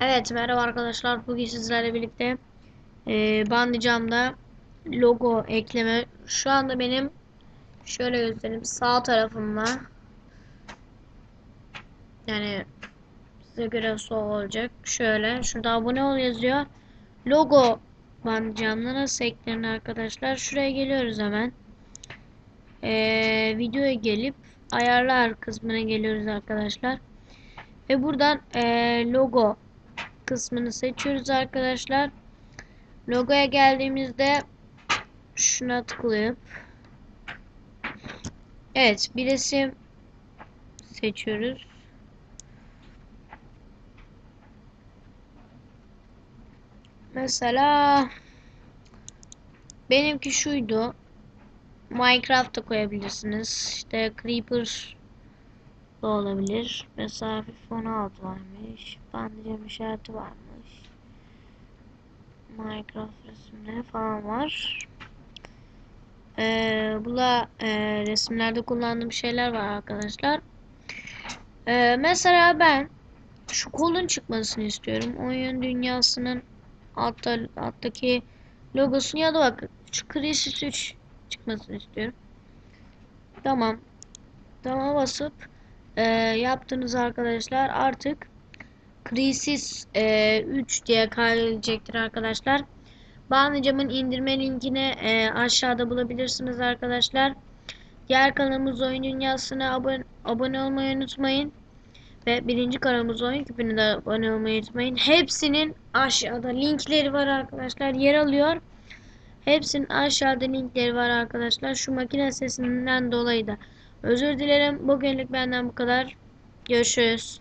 Evet merhaba arkadaşlar. Bugün sizlerle birlikte e, Bandicam'da logo ekleme. Şu anda benim şöyle göstereyim sağ tarafımda yani size göre sol olacak. Şöyle şurada abone ol yazıyor. Logo Bandicam'da nasıl eklenir arkadaşlar? Şuraya geliyoruz hemen. E, videoya gelip ayarlar kısmına geliyoruz arkadaşlar. Ve buradan e, logo kısmını seçiyoruz arkadaşlar. Logoya geldiğimizde şuna tıklayıp Evet bir resim seçiyoruz. Mesela benimki şuydu. Minecraft'ta koyabilirsiniz. İşte Creeper da olabilir. Hafif 16 varmış. Bandicam işareti varmış. Minecraft resimleri falan var. Ee, bu da e, resimlerde kullandığım şeyler var arkadaşlar. Ee, mesela ben şu kolun çıkmasını istiyorum. Oyun dünyasının altta, alttaki logosunu ya da bak şu Crisis 3 çıkmasını istiyorum. Tamam. Tamam basıp e, yaptınız arkadaşlar. Artık Crisis e, 3 diye kaydedilecektir arkadaşlar. Bağlayacağımın indirme linkini e, aşağıda bulabilirsiniz arkadaşlar. Diğer kanalımız Oyun Dünyası'na abone, abone olmayı unutmayın. Ve birinci kanalımız Oyun Küpü'ne de abone olmayı unutmayın. Hepsinin aşağıda linkleri var arkadaşlar. Yer alıyor. Hepsinin aşağıda linkleri var arkadaşlar. Şu makine sesinden dolayı da özür dilerim. Bugünlük benden bu kadar. Görüşürüz.